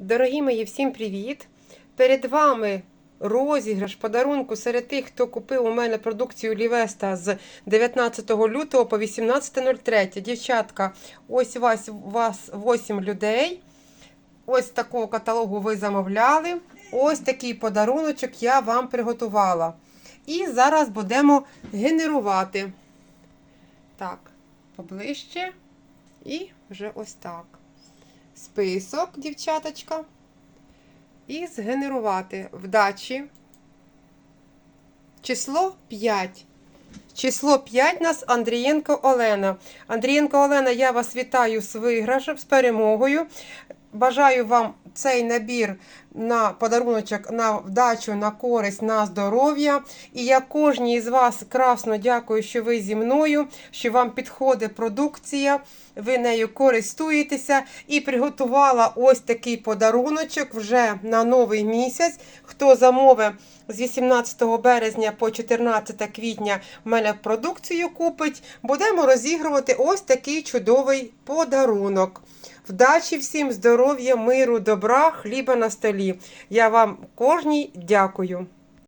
Дорогі мої, всім привіт! Перед вами розіграш подарунку серед тих, хто купив у мене продукцію Лівеста з 19 лютого по 18.03. Дівчатка, ось у вас, вас 8 людей. Ось такого каталогу ви замовляли. Ось такий подаруночок я вам приготувала. І зараз будемо генерувати. Так, поближче. І вже ось так. Список, дівчаточка. І згенерувати вдачі. Число 5. Число 5 нас Андрієнко Олена. Андрієнко Олена, я вас вітаю з виграшем, з перемогою. Бажаю вам цей набір на подаруночок, на вдачу, на користь, на здоров'я. І я кожній із вас красно дякую, що ви зі мною, що вам підходить продукція, ви нею користуєтеся і приготувала ось такий подаруночок вже на новий місяць. Хто замовить з 18 березня по 14 квітня в мене продукцію купить, будемо розігрувати ось такий чудовий подарунок. Вдачі всім, здоров'я, миру, добра, хліба на столі. Я вам кожній дякую.